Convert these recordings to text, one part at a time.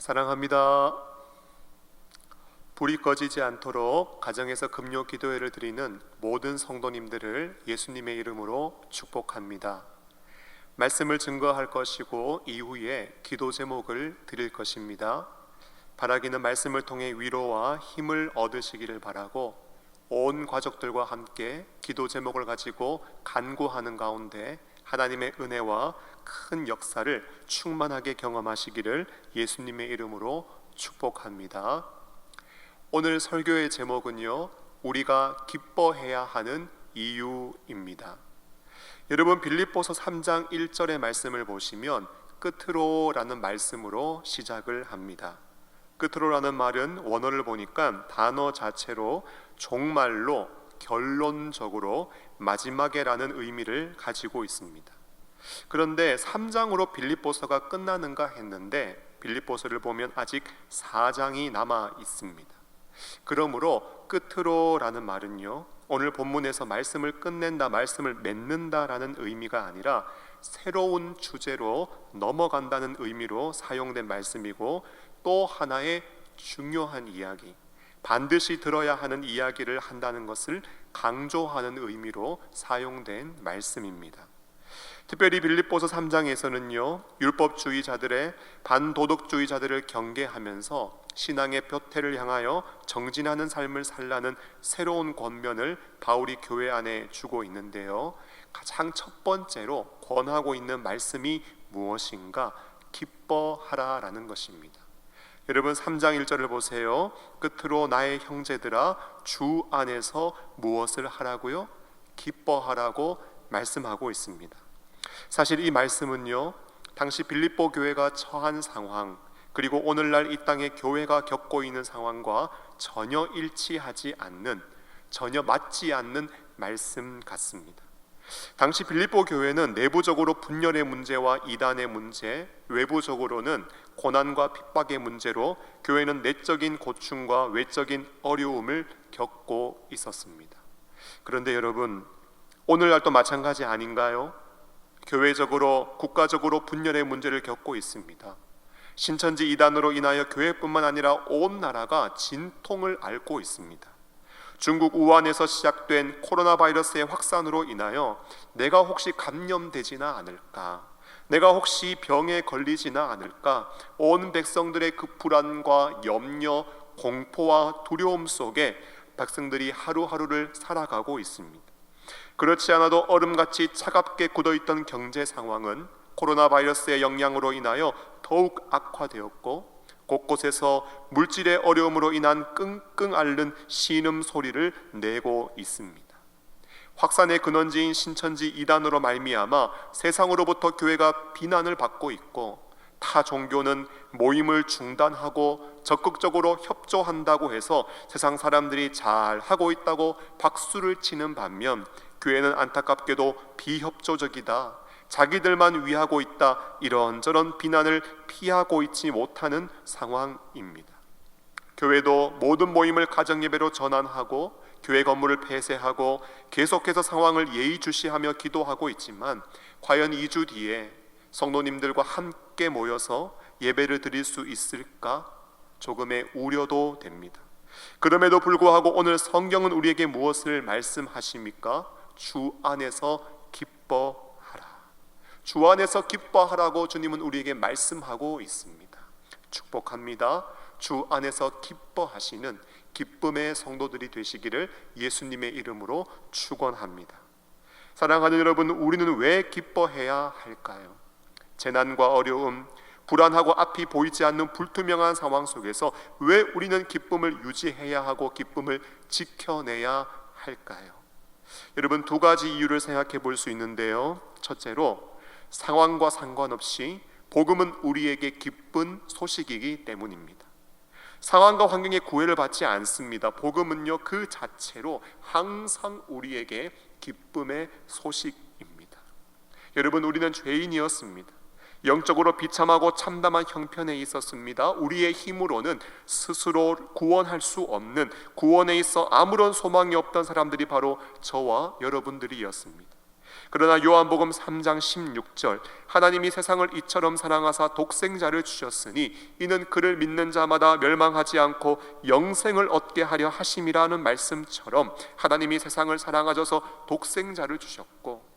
사랑합니다. 불이 꺼지지 않도록 가정에서 금요 기도회를 드리는 모든 성도님들을 예수님의 이름으로 축복합니다. 말씀을 증거할 것이고 이후에 기도 제목을 드릴 것입니다. 바라기는 말씀을 통해 위로와 힘을 얻으시기를 바라고 온 가족들과 함께 기도 제목을 가지고 간구하는 가운데 하나님의 은혜와 큰 역사를 충만하게 경험하시기를 예수님의 이름으로 축복합니다. 오늘 설교의 제목은요. 우리가 기뻐해야 하는 이유입니다. 여러분 빌립보서 3장 1절의 말씀을 보시면 끝으로라는 말씀으로 시작을 합니다. 끝으로라는 말은 원어를 보니까 단어 자체로 종말로 결론적으로 마지막에라는 의미를 가지고 있습니다. 그런데 3장으로 빌립보서가 끝나는가 했는데 빌립보서를 보면 아직 4장이 남아 있습니다. 그러므로 끝으로라는 말은요. 오늘 본문에서 말씀을 끝낸다, 말씀을 맺는다라는 의미가 아니라 새로운 주제로 넘어간다는 의미로 사용된 말씀이고 또 하나의 중요한 이야기, 반드시 들어야 하는 이야기를 한다는 것을 강조하는 의미로 사용된 말씀입니다. 특별히 빌립보서 3장에서는요. 율법주의자들의 반도덕주의자들을 경계하면서 신앙의 뼈태를 향하여 정진하는 삶을 살라는 새로운 권면을 바울이 교회 안에 주고 있는데요. 가장 첫 번째로 권하고 있는 말씀이 무엇인가? 기뻐하라라는 것입니다. 여러분 3장 1절을 보세요. 끝으로 나의 형제들아 주 안에서 무엇을 하라고요? 기뻐하라고 말씀하고 있습니다. 사실 이 말씀은요. 당시 빌립보 교회가 처한 상황 그리고 오늘날 이 땅의 교회가 겪고 있는 상황과 전혀 일치하지 않는 전혀 맞지 않는 말씀 같습니다. 당시 빌립보 교회는 내부적으로 분열의 문제와 이단의 문제, 외부적으로는 고난과 핍박의 문제로 교회는 내적인 고충과 외적인 어려움을 겪고 있었습니다. 그런데 여러분, 오늘날도 마찬가지 아닌가요? 교회적으로 국가적으로 분열의 문제를 겪고 있습니다. 신천지 이단으로 인하여 교회뿐만 아니라 온 나라가 진통을 앓고 있습니다. 중국 우한에서 시작된 코로나 바이러스의 확산으로 인하여 내가 혹시 감염되지나 않을까? 내가 혹시 병에 걸리지나 않을까? 온 백성들의 그 불안과 염려, 공포와 두려움 속에 백성들이 하루하루를 살아가고 있습니다. 그렇지 않아도 얼음같이 차갑게 굳어있던 경제 상황은 코로나 바이러스의 영향으로 인하여 더욱 악화되었고 곳곳에서 물질의 어려움으로 인한 끙끙 앓는 신음 소리를 내고 있습니다. 확산의 근원지인 신천지 이단으로 말미암아 세상으로부터 교회가 비난을 받고 있고 타 종교는 모임을 중단하고 적극적으로 협조한다고 해서 세상 사람들이 잘 하고 있다고 박수를 치는 반면 교회는 안타깝게도 비협조적이다. 자기들만 위하고 있다. 이런저런 비난을 피하고 있지 못하는 상황입니다. 교회도 모든 모임을 가정 예배로 전환하고 교회 건물을 폐쇄하고 계속해서 상황을 예의주시하며 기도하고 있지만 과연 2주 뒤에 성도님들과 함께 모여서 예배를 드릴 수 있을까 조금의 우려도 됩니다. 그럼에도 불구하고 오늘 성경은 우리에게 무엇을 말씀하십니까? 주 안에서 기뻐하라. 주 안에서 기뻐하라고 주님은 우리에게 말씀하고 있습니다. 축복합니다. 주 안에서 기뻐하시는 기쁨의 성도들이 되시기를 예수님의 이름으로 축원합니다. 사랑하는 여러분, 우리는 왜 기뻐해야 할까요? 재난과 어려움, 불안하고 앞이 보이지 않는 불투명한 상황 속에서 왜 우리는 기쁨을 유지해야 하고 기쁨을 지켜내야 할까요? 여러분 두 가지 이유를 생각해 볼 수 있는데요. 첫째로 상황과 상관없이 복음은 우리에게 기쁜 소식이기 때문입니다. 상황과 환경에 구애를 받지 않습니다. 복음은요 그 자체로 항상 우리에게 기쁨의 소식입니다. 여러분 우리는 죄인이었습니다. 영적으로 비참하고 참담한 형편에 있었습니다. 우리의 힘으로는 스스로 구원할 수 없는 구원에 있어 아무런 소망이 없던 사람들이 바로 저와 여러분들이었습니다. 그러나 요한복음 3장 16절 하나님이 세상을 이처럼 사랑하사 독생자를 주셨으니 이는 그를 믿는 자마다 멸망하지 않고 영생을 얻게 하려 하심이라는 말씀처럼 하나님이 세상을 사랑하셔서 독생자를 주셨고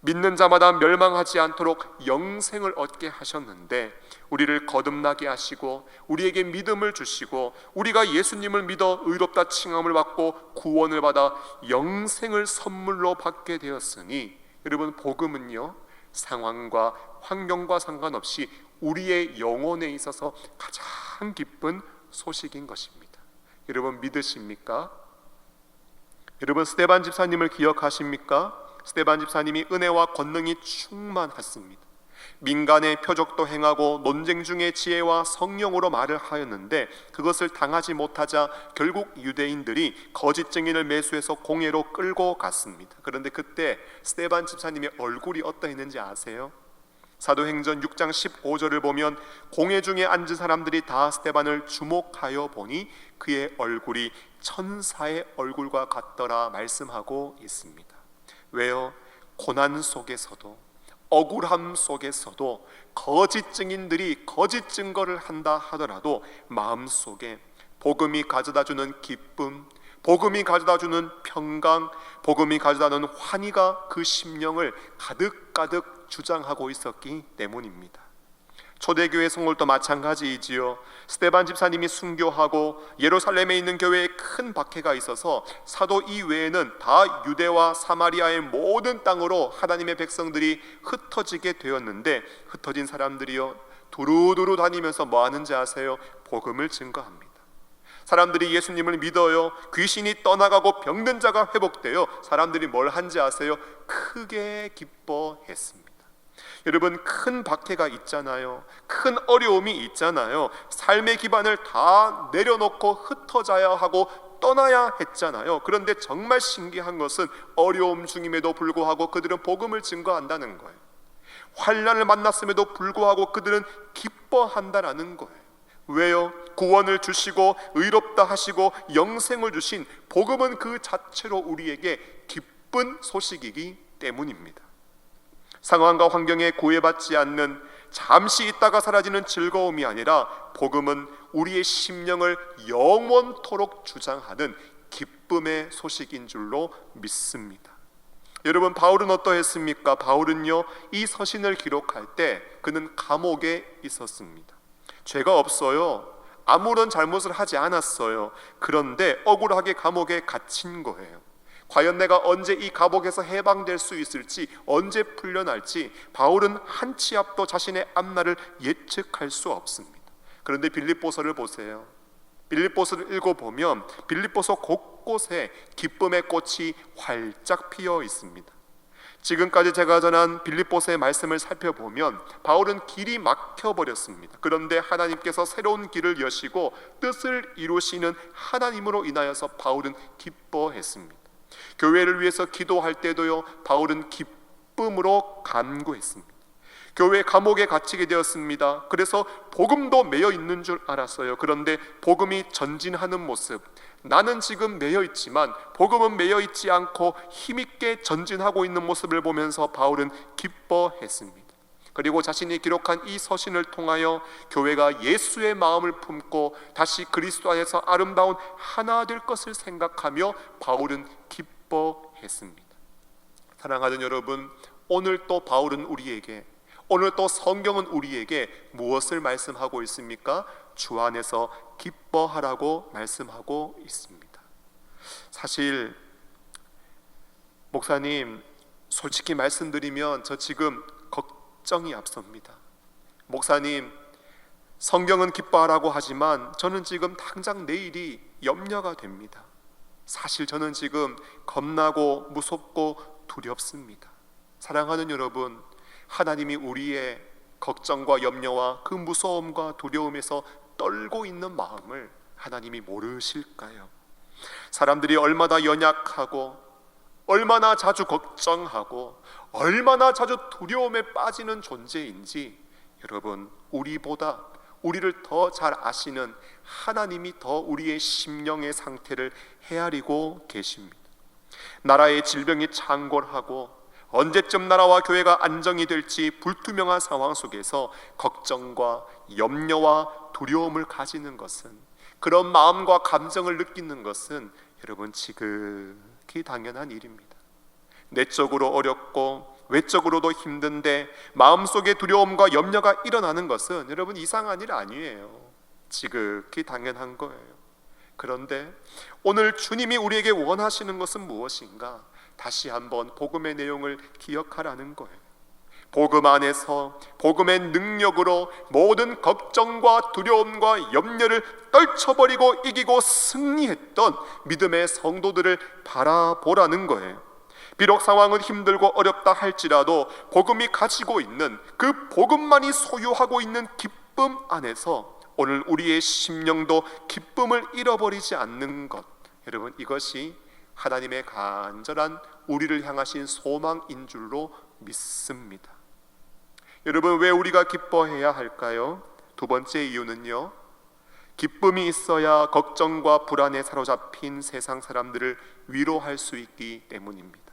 믿는 자마다 멸망하지 않도록 영생을 얻게 하셨는데 우리를 거듭나게 하시고 우리에게 믿음을 주시고 우리가 예수님을 믿어 의롭다 칭함을 받고 구원을 받아 영생을 선물로 받게 되었으니 여러분 복음은요 상황과 환경과 상관없이 우리의 영혼에 있어서 가장 기쁜 소식인 것입니다. 여러분 믿으십니까? 여러분 스테반 집사님을 기억하십니까? 스테반 집사님이 은혜와 권능이 충만했습니다. 민간의 표적도 행하고 논쟁 중에 지혜와 성령으로 말을 하였는데 그것을 당하지 못하자 결국 유대인들이 거짓 증인을 매수해서 공회로 끌고 갔습니다. 그런데 그때 스테반 집사님의 얼굴이 어떠했는지 아세요? 사도행전 6장 15절을 보면 공회 중에 앉은 사람들이 다 스테반을 주목하여 보니 그의 얼굴이 천사의 얼굴과 같더라 말씀하고 있습니다. 왜요? 고난 속에서도 억울함 속에서도 거짓 증인들이 거짓 증거를 한다 하더라도 마음 속에 복음이 가져다 주는 기쁨, 복음이 가져다 주는 평강, 복음이 가져다 주는 환희가 그 심령을 가득가득 주장하고 있었기 때문입니다. 초대교회 성골도 마찬가지이지요. 스테반 집사님이 순교하고 예루살렘에 있는 교회에 큰 박해가 있어서 사도 이외에는 다 유대와 사마리아의 모든 땅으로 하나님의 백성들이 흩어지게 되었는데 흩어진 사람들이요 두루두루 다니면서 뭐 하는지 아세요? 복음을 증거합니다. 사람들이 예수님을 믿어요. 귀신이 떠나가고 병든 자가 회복되어 사람들이 뭘 한지 아세요? 크게 기뻐했습니다. 여러분 큰 박해가 있잖아요. 큰 어려움이 있잖아요. 삶의 기반을 다 내려놓고 흩어져야 하고 떠나야 했잖아요. 그런데 정말 신기한 것은 어려움 중임에도 불구하고 그들은 복음을 증거한다는 거예요. 환란을 만났음에도 불구하고 그들은 기뻐한다라는 거예요. 왜요? 구원을 주시고 의롭다 하시고 영생을 주신 복음은 그 자체로 우리에게 기쁜 소식이기 때문입니다. 상황과 환경에 구애받지 않는 잠시 있다가 사라지는 즐거움이 아니라 복음은 우리의 심령을 영원토록 주장하는 기쁨의 소식인 줄로 믿습니다. 여러분 바울은 어떠했습니까? 바울은요 이 서신을 기록할 때 그는 감옥에 있었습니다. 죄가 없어요. 아무런 잘못을 하지 않았어요. 그런데 억울하게 감옥에 갇힌 거예요. 과연 내가 언제 이 감옥에서 해방될 수 있을지 언제 풀려날지 바울은 한 치 앞도 자신의 앞날을 예측할 수 없습니다. 그런데 빌립보서를 보세요. 빌립보서를 읽어 보면 빌립보서 곳곳에 기쁨의 꽃이 활짝 피어 있습니다. 지금까지 제가 전한 빌립보서의 말씀을 살펴보면 바울은 길이 막혀 버렸습니다. 그런데 하나님께서 새로운 길을 여시고 뜻을 이루시는 하나님으로 인하여서 바울은 기뻐했습니다. 교회를 위해서 기도할 때도요 바울은 기쁨으로 간구했습니다. 교회 감옥에 갇히게 되었습니다. 그래서 복음도 매여 있는 줄 알았어요. 그런데 복음이 전진하는 모습, 나는 지금 매여 있지만 복음은 매여 있지 않고 힘있게 전진하고 있는 모습을 보면서 바울은 기뻐했습니다. 그리고 자신이 기록한 이 서신을 통하여 교회가 예수의 마음을 품고 다시 그리스도 안에서 아름다운 하나 될 것을 생각하며 바울은 기뻐했습니다. 사랑하는 여러분, 오늘 또 바울은 우리에게 오늘 또 성경은 우리에게 무엇을 말씀하고 있습니까? 주 안에서 기뻐하라고 말씀하고 있습니다. 사실 목사님 솔직히 말씀드리면 저 지금 걱정이 앞섭니다. 목사님 성경은 기뻐하라고 하지만 저는 지금 당장 내일이 염려가 됩니다. 사실 저는 지금 겁나고 무섭고 두렵습니다. 사랑하는 여러분, 하나님이 우리의 걱정과 염려와 그 무서움과 두려움에서 떨고 있는 마음을 하나님이 모르실까요? 사람들이 얼마나 연약하고 얼마나 자주 걱정하고 얼마나 자주 두려움에 빠지는 존재인지 여러분 우리보다 우리를 더 잘 아시는 하나님이 더 우리의 심령의 상태를 헤아리고 계십니다. 나라의 질병이 창궐하고 언제쯤 나라와 교회가 안정이 될지 불투명한 상황 속에서 걱정과 염려와 두려움을 가지는 것은 그런 마음과 감정을 느끼는 것은 여러분 지극히 당연한 일입니다. 내적으로 어렵고 외적으로도 힘든데 마음속에 두려움과 염려가 일어나는 것은 여러분 이상한 일 아니에요. 지극히 당연한 거예요. 그런데 오늘 주님이 우리에게 원하시는 것은 무엇인가? 다시 한번 복음의 내용을 기억하라는 거예요. 복음 안에서 복음의 능력으로 모든 걱정과 두려움과 염려를 떨쳐버리고 이기고 승리했던 믿음의 성도들을 바라보라는 거예요. 비록 상황은 힘들고 어렵다 할지라도 복음이 가지고 있는 그 복음만이 소유하고 있는 기쁨 안에서 오늘 우리의 심령도 기쁨을 잃어버리지 않는 것. 여러분 이것이 하나님의 간절한 우리를 향하신 소망인 줄로 믿습니다. 여러분 왜 우리가 기뻐해야 할까요? 두 번째 이유는요. 기쁨이 있어야 걱정과 불안에 사로잡힌 세상 사람들을 위로할 수 있기 때문입니다.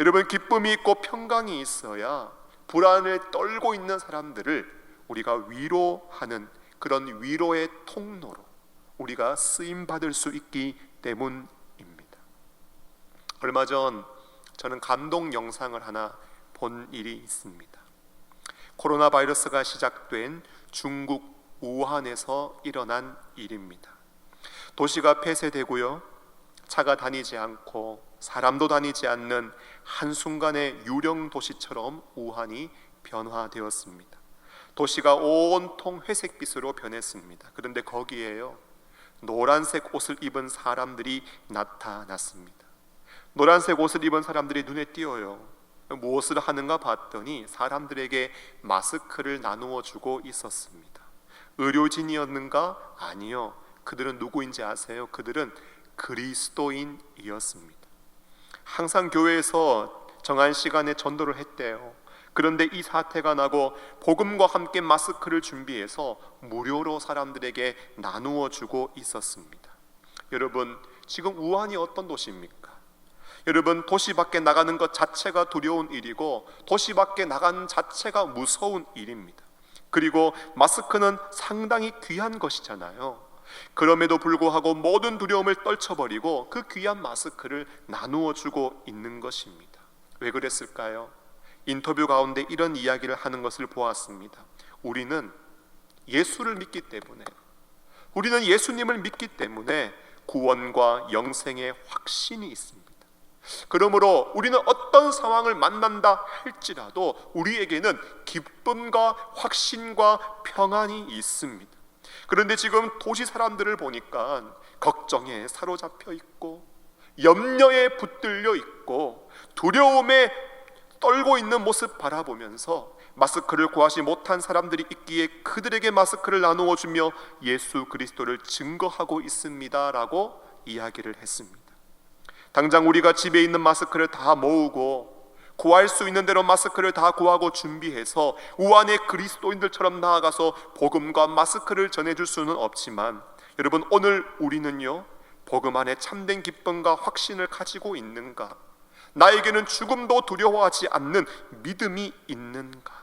여러분 기쁨이 있고 평강이 있어야 불안을 떨고 있는 사람들을 우리가 위로하는 그런 위로의 통로로 우리가 쓰임 받을 수 있기 때문입니다. 얼마 전 저는 감동 영상을 하나 본 일이 있습니다. 코로나 바이러스가 시작된 중국 우한에서 일어난 일입니다. 도시가 폐쇄되고요. 차가 다니지 않고 사람도 다니지 않는 한순간의 유령 도시처럼 우한이 변화되었습니다. 도시가 온통 회색빛으로 변했습니다. 그런데 거기에요. 노란색 옷을 입은 사람들이 나타났습니다. 노란색 옷을 입은 사람들이 눈에 띄어요. 무엇을 하는가 봤더니 사람들에게 마스크를 나누어 주고 있었습니다. 의료진이었는가? 아니요. 그들은 누구인지 아세요? 그들은 그리스도인이었습니다. 항상 교회에서 정한 시간에 전도를 했대요. 그런데 이 사태가 나고 복음과 함께 마스크를 준비해서 무료로 사람들에게 나누어 주고 있었습니다. 여러분, 지금 우한이 어떤 도시입니까? 여러분, 도시 밖에 나가는 것 자체가 두려운 일이고 도시 밖에 나가는 자체가 무서운 일입니다. 그리고 마스크는 상당히 귀한 것이잖아요. 그럼에도 불구하고 모든 두려움을 떨쳐버리고 그 귀한 마스크를 나누어 주고 있는 것입니다. 왜 그랬을까요? 인터뷰 가운데 이런 이야기를 하는 것을 보았습니다. 우리는 예수를 믿기 때문에 우리는 예수님을 믿기 때문에 구원과 영생의 확신이 있습니다. 그러므로 우리는 어떤 상황을 만난다 할지라도 우리에게는 기쁨과 확신과 평안이 있습니다. 그런데 지금 도시 사람들을 보니까 걱정에 사로잡혀 있고 염려에 붙들려 있고 두려움에 떨고 있는 모습 바라보면서 마스크를 구하지 못한 사람들이 있기에 그들에게 마스크를 나누어 주며 예수 그리스도를 증거하고 있습니다라고 이야기를 했습니다. 당장 우리가 집에 있는 마스크를 다 모으고 구할 수 있는 대로 마스크를 다 구하고 준비해서 우한의 그리스도인들처럼 나아가서 복음과 마스크를 전해줄 수는 없지만 여러분 오늘 우리는요 복음 안에 참된 기쁨과 확신을 가지고 있는가? 나에게는 죽음도 두려워하지 않는 믿음이 있는가?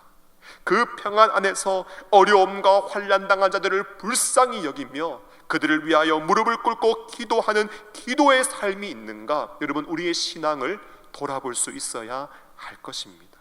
그 평안 안에서 어려움과 환난 당한 자들을 불쌍히 여기며 그들을 위하여 무릎을 꿇고 기도하는 기도의 삶이 있는가? 여러분 우리의 신앙을 돌아볼 수 있어야 할 것입니다.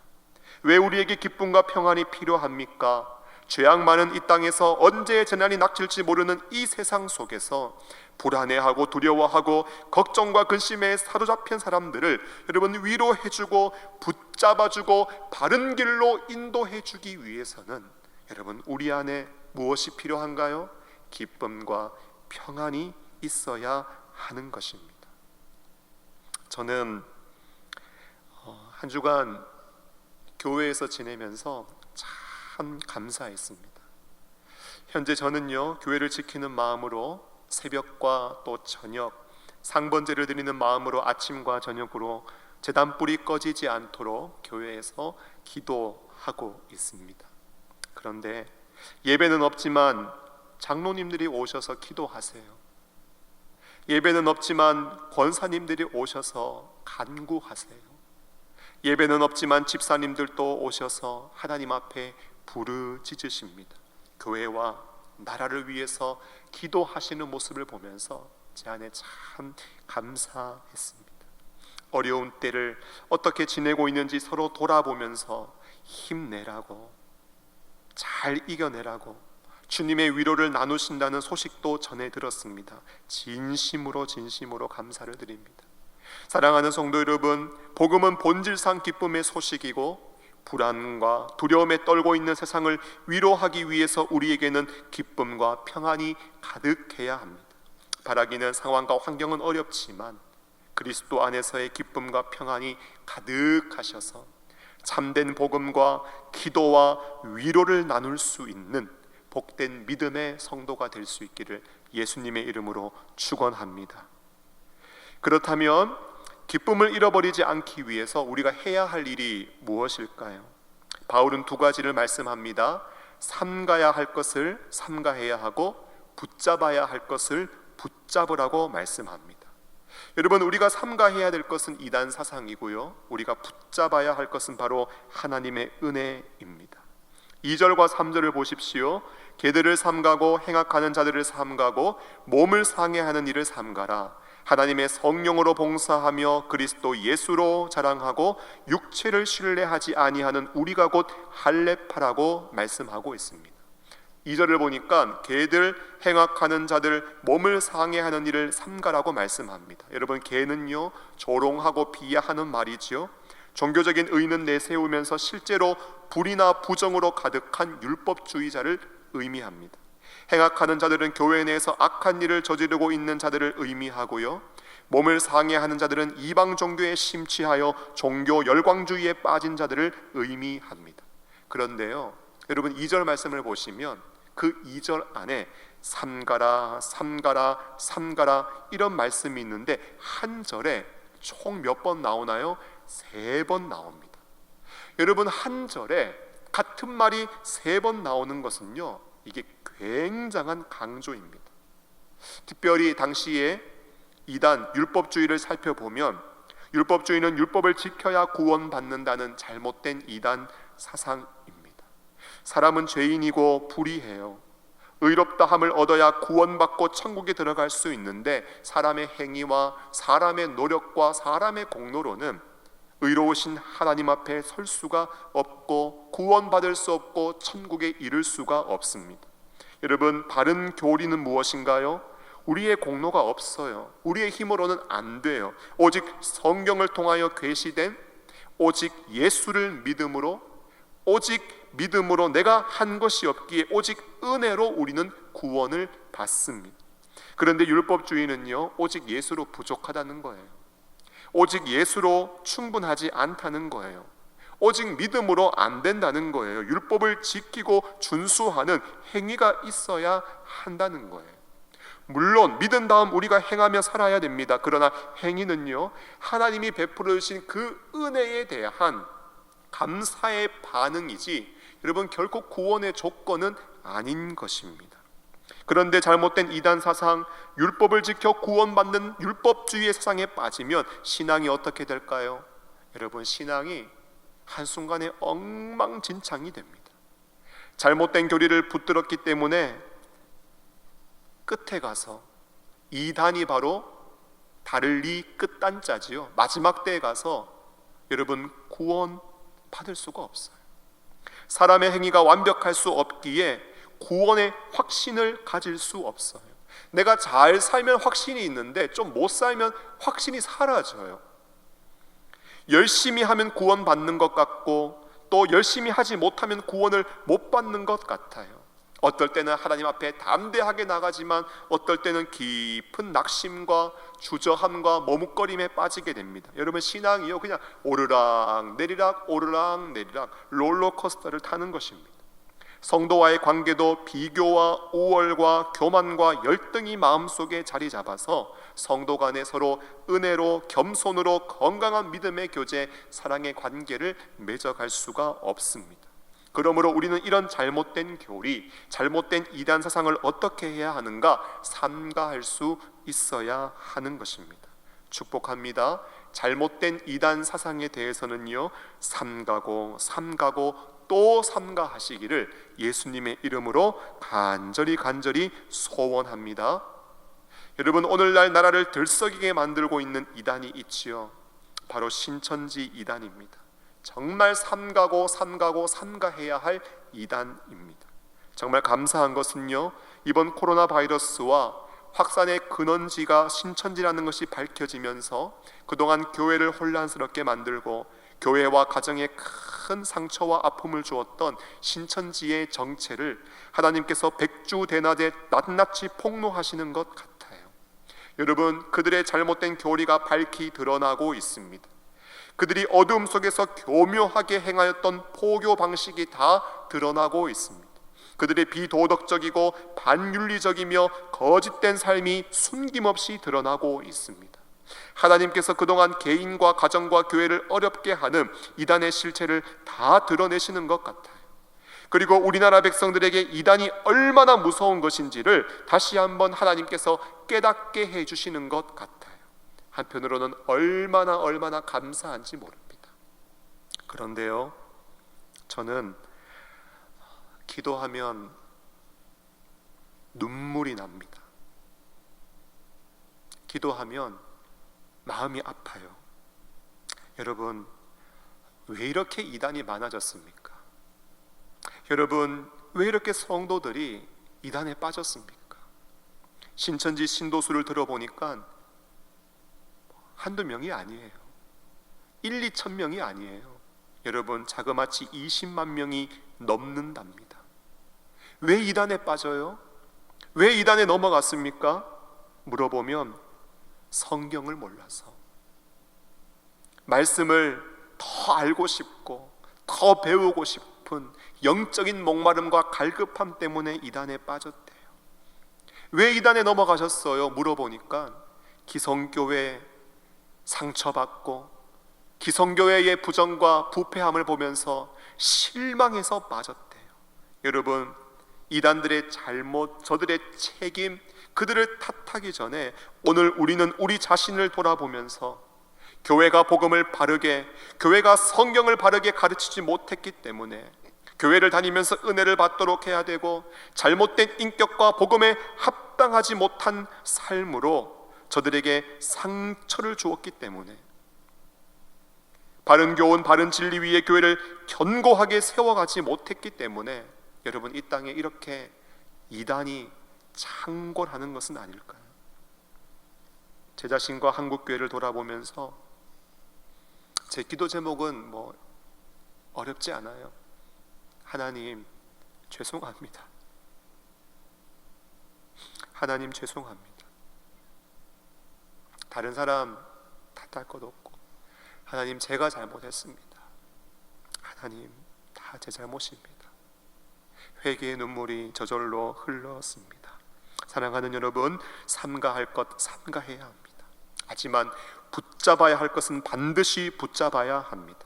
왜 우리에게 기쁨과 평안이 필요합니까? 죄악 많은 이 땅에서 언제 재난이 닥칠지 모르는 이 세상 속에서 불안해하고 두려워하고 걱정과 근심에 사로잡힌 사람들을 여러분 위로해주고 붙잡아주고 바른 길로 인도해주기 위해서는 여러분 우리 안에 무엇이 필요한가요? 기쁨과 평안이 있어야 하는 것입니다. 저는 어, 한 주간 교회에서 지내면서 참 감사했습니다. 현재 저는요 교회를 지키는 마음으로 새벽과 또 저녁 상번제를 드리는 마음으로 아침과 저녁으로 재단 불이 꺼지지 않도록 교회에서 기도하고 있습니다. 그런데 예배는 없지만 장로님들이 오셔서 기도하세요. 예배는 없지만 권사님들이 오셔서 간구하세요. 예배는 없지만 집사님들도 오셔서 하나님 앞에 부르짖으십니다. 교회와 나라를 위해서 기도하시는 모습을 보면서 제 안에 참 감사했습니다. 어려운 때를 어떻게 지내고 있는지 서로 돌아보면서 힘내라고 잘 이겨내라고 주님의 위로를 나누신다는 소식도 전해 들었습니다. 진심으로 진심으로 감사를 드립니다. 사랑하는 성도 여러분, 복음은 본질상 기쁨의 소식이고 불안과 두려움에 떨고 있는 세상을 위로하기 위해서 우리에게는 기쁨과 평안이 가득해야 합니다. 바라기는 상황과 환경은 어렵지만 그리스도 안에서의 기쁨과 평안이 가득하셔서 참된 복음과 기도와 위로를 나눌 수 있는 복된 믿음의 성도가 될 수 있기를 예수님의 이름으로 축원합니다. 그렇다면 기쁨을 잃어버리지 않기 위해서 우리가 해야 할 일이 무엇일까요? 바울은 두 가지를 말씀합니다. 삼가야 할 것을 삼가해야 하고 붙잡아야 할 것을 붙잡으라고 말씀합니다. 여러분 우리가 삼가해야 될 것은 이단 사상이고요. 우리가 붙잡아야 할 것은 바로 하나님의 은혜입니다. 2절과 3절을 보십시오. 개들을 삼가고 행악하는 자들을 삼가고 몸을 상해하는 일을 삼가라. 하나님의 성령으로 봉사하며 그리스도 예수로 자랑하고 육체를 신뢰하지 아니하는 우리가 곧 할례파라고 말씀하고 있습니다. 2절을 보니까 개들 행악하는 자들 몸을 상해하는 일을 삼가라고 말씀합니다. 여러분 개는요 조롱하고 비하하는 말이지요. 종교적인 의는 내세우면서 실제로 불이나 부정으로 가득한 율법주의자를 의미합니다. 행악하는 자들은 교회 내에서 악한 일을 저지르고 있는 자들을 의미하고요. 몸을 상해하는 자들은 이방 종교에 심취하여 종교 열광주의에 빠진 자들을 의미합니다. 그런데요. 여러분 2절 말씀을 보시면 그 2절 안에 삼가라 삼가라 삼가라 이런 말씀이 있는데 한 절에 총 몇 번 나오나요? 세 번 나옵니다. 여러분 한 절에 같은 말이 세 번 나오는 것은요. 이게 굉장한 강조입니다. 특별히 당시에 이단 율법주의를 살펴보면 율법주의는 율법을 지켜야 구원받는다는 잘못된 이단 사상입니다. 사람은 죄인이고 불의해요. 의롭다 함을 얻어야 구원받고 천국에 들어갈 수 있는데 사람의 행위와 사람의 노력과 사람의 공로로는 의로우신 하나님 앞에 설 수가 없고 구원받을 수 없고 천국에 이를 수가 없습니다. 여러분 바른 교리는 무엇인가요? 우리의 공로가 없어요. 우리의 힘으로는 안 돼요. 오직 성경을 통하여 계시된 오직 예수를 믿음으로 오직 믿음으로 내가 한 것이 없기에 오직 은혜로 우리는 구원을 받습니다. 그런데 율법주의는요, 오직 예수로 부족하다는 거예요. 오직 예수로 충분하지 않다는 거예요. 오직 믿음으로 안 된다는 거예요. 율법을 지키고 준수하는 행위가 있어야 한다는 거예요. 물론 믿은 다음 우리가 행하며 살아야 됩니다. 그러나 행위는요, 하나님이 베풀어 주신 그 은혜에 대한 감사의 반응이지 여러분 결코 구원의 조건은 아닌 것입니다. 그런데 잘못된 이단 사상, 율법을 지켜 구원받는 율법주의의 세상에 빠지면 신앙이 어떻게 될까요? 여러분 신앙이 한순간에 엉망진창이 됩니다. 잘못된 교리를 붙들었기 때문에 끝에 가서 이단이 바로 다를리 끝단자지요. 마지막 때에 가서 여러분 구원 받을 수가 없어요. 사람의 행위가 완벽할 수 없기에 구원의 확신을 가질 수 없어요. 내가 잘 살면 확신이 있는데 좀 못 살면 확신이 사라져요. 열심히 하면 구원 받는 것 같고 또 열심히 하지 못하면 구원을 못 받는 것 같아요. 어떨 때는 하나님 앞에 담대하게 나가지만 어떨 때는 깊은 낙심과 주저함과 머뭇거림에 빠지게 됩니다. 여러분 신앙이요 그냥 오르락 내리락 오르락 내리락 롤러코스터를 타는 것입니다. 성도와의 관계도 비교와 우월과 교만과 열등이 마음속에 자리 잡아서 성도 간에 서로 은혜로 겸손으로 건강한 믿음의 교제, 사랑의 관계를 맺어갈 수가 없습니다. 그러므로 우리는 이런 잘못된 교리, 잘못된 이단 사상을 어떻게 해야 하는가 삼가할 수 있어야 하는 것입니다. 축복합니다. 잘못된 이단 사상에 대해서는요 삼가고 삼가고 또 삼가하시기를 예수님의 이름으로 간절히 간절히 소원합니다. 여러분 오늘날 나라를 들썩이게 만들고 있는 이단이 있지요. 바로 신천지 이단입니다. 정말 삼가고 삼가고 삼가해야 할 이단입니다. 정말 감사한 것은요. 이번 코로나 바이러스와 확산의 근원지가 신천지라는 것이 밝혀지면서 그동안 교회를 혼란스럽게 만들고 교회와 가정에 큰 상처와 아픔을 주었던 신천지의 정체를 하나님께서 백주 대낮에 낱낱이 폭로하시는 것 같아요. 여러분, 그들의 잘못된 교리가 밝히 드러나고 있습니다. 그들이 어둠 속에서 교묘하게 행하였던 포교 방식이 다 드러나고 있습니다. 그들의 비도덕적이고 반윤리적이며 거짓된 삶이 숨김없이 드러나고 있습니다. 하나님께서 그동안 개인과 가정과 교회를 어렵게 하는 이단의 실체를 다 드러내시는 것 같아요. 그리고 우리나라 백성들에게 이단이 얼마나 무서운 것인지를 다시 한번 하나님께서 깨닫게 해 주시는 것 같아요. 한편으로는 얼마나 얼마나 감사한지 모릅니다. 그런데요. 저는 기도하면 눈물이 납니다. 기도하면 마음이 아파요. 여러분, 왜 이렇게 이단이 많아졌습니까? 여러분, 왜 이렇게 성도들이 이단에 빠졌습니까? 신천지 신도수를 들어보니까 한두 명이 아니에요. 1, 2천 명이 아니에요. 여러분, 자그마치 20만 명이 넘는답니다. 왜 이단에 빠져요? 왜 이단에 넘어갔습니까? 물어보면 성경을 몰라서 말씀을 더 알고 싶고 더 배우고 싶은 영적인 목마름과 갈급함 때문에 이단에 빠졌대요. 왜 이단에 넘어가셨어요? 물어보니까 기성교회 상처받고 기성교회의 부정과 부패함을 보면서 실망해서 빠졌대요. 여러분, 이단들의 잘못, 저들의 책임, 그들을 탓하기 전에 오늘 우리는 우리 자신을 돌아보면서 교회가 복음을 바르게, 교회가 성경을 바르게 가르치지 못했기 때문에 교회를 다니면서 은혜를 받도록 해야 되고 잘못된 인격과 복음에 합당하지 못한 삶으로 저들에게 상처를 주었기 때문에 바른 교훈, 바른 진리 위에 교회를 견고하게 세워가지 못했기 때문에 여러분 이 땅에 이렇게 이단이 창궐하는 것은 아닐까요? 제 자신과 한국 교회를 돌아보면서 제 기도 제목은 뭐 어렵지 않아요. 하나님 죄송합니다. 하나님 죄송합니다. 다른 사람 탓할 것 없고 하나님 제가 잘못했습니다. 하나님 다 제 잘못입니다. 회개의 눈물이 저절로 흘렀습니다. 사랑하는 여러분, 삼가할 것 삼가해야 합니다. 하지만 붙잡아야 할 것은 반드시 붙잡아야 합니다.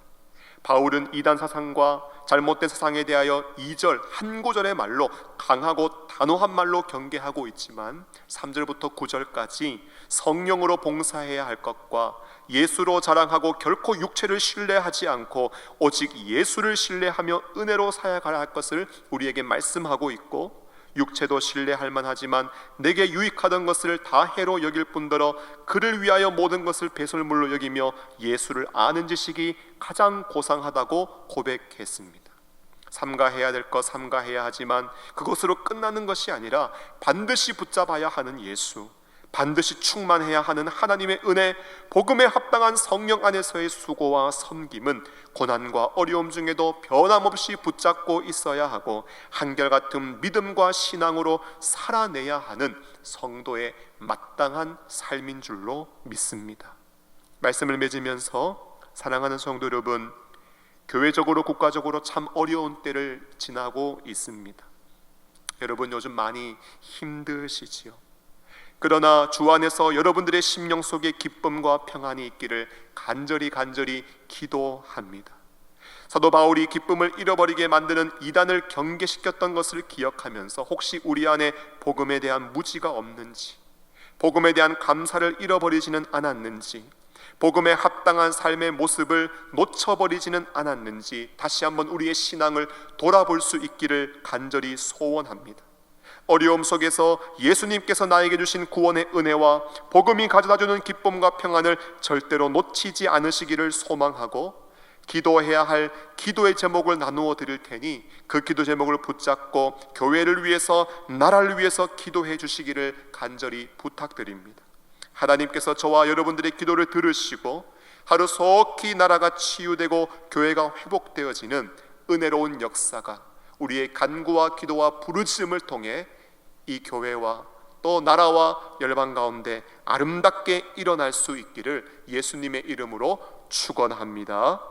바울은 이단 사상과 잘못된 사상에 대하여 2절 한 구절의 말로 강하고 단호한 말로 경계하고 있지만 3절부터 9절까지 성령으로 봉사해야 할 것과 예수로 자랑하고 결코 육체를 신뢰하지 않고 오직 예수를 신뢰하며 은혜로 사역할 할 것을 우리에게 말씀하고 있고 육체도 신뢰할 만하지만 내게 유익하던 것을 다 해로 여길 뿐더러 그를 위하여 모든 것을 배설물로 여기며 예수를 아는 지식이 가장 고상하다고 고백했습니다. 삼가해야 될 것 삼가해야 하지만 그것으로 끝나는 것이 아니라 반드시 붙잡아야 하는 예수 반드시 충만해야 하는 하나님의 은혜, 복음에 합당한 성령 안에서의 수고와 섬김은 고난과 어려움 중에도 변함없이 붙잡고 있어야 하고 한결같은 믿음과 신앙으로 살아내야 하는 성도의 마땅한 삶인 줄로 믿습니다. 말씀을 맺으면서 사랑하는 성도 여러분, 교회적으로 국가적으로 참 어려운 때를 지나고 있습니다. 여러분 요즘 많이 힘드시지요. 그러나 주 안에서 여러분들의 심령 속에 기쁨과 평안이 있기를 간절히 간절히 기도합니다. 사도 바울이 기쁨을 잃어버리게 만드는 이단을 경계시켰던 것을 기억하면서 혹시 우리 안에 복음에 대한 무지가 없는지, 복음에 대한 감사를 잃어버리지는 않았는지, 복음에 합당한 삶의 모습을 놓쳐버리지는 않았는지 다시 한번 우리의 신앙을 돌아볼 수 있기를 간절히 소원합니다. 어려움 속에서 예수님께서 나에게 주신 구원의 은혜와 복음이 가져다주는 기쁨과 평안을 절대로 놓치지 않으시기를 소망하고 기도해야 할 기도의 제목을 나누어 드릴 테니 그 기도 제목을 붙잡고 교회를 위해서 나라를 위해서 기도해 주시기를 간절히 부탁드립니다. 하나님께서 저와 여러분들의 기도를 들으시고 하루 속히 나라가 치유되고 교회가 회복되어지는 은혜로운 역사가 우리의 간구와 기도와 부르짖음을 통해 이 교회와 또 나라와 열방 가운데 아름답게 일어날 수 있기를 예수님의 이름으로 축원합니다.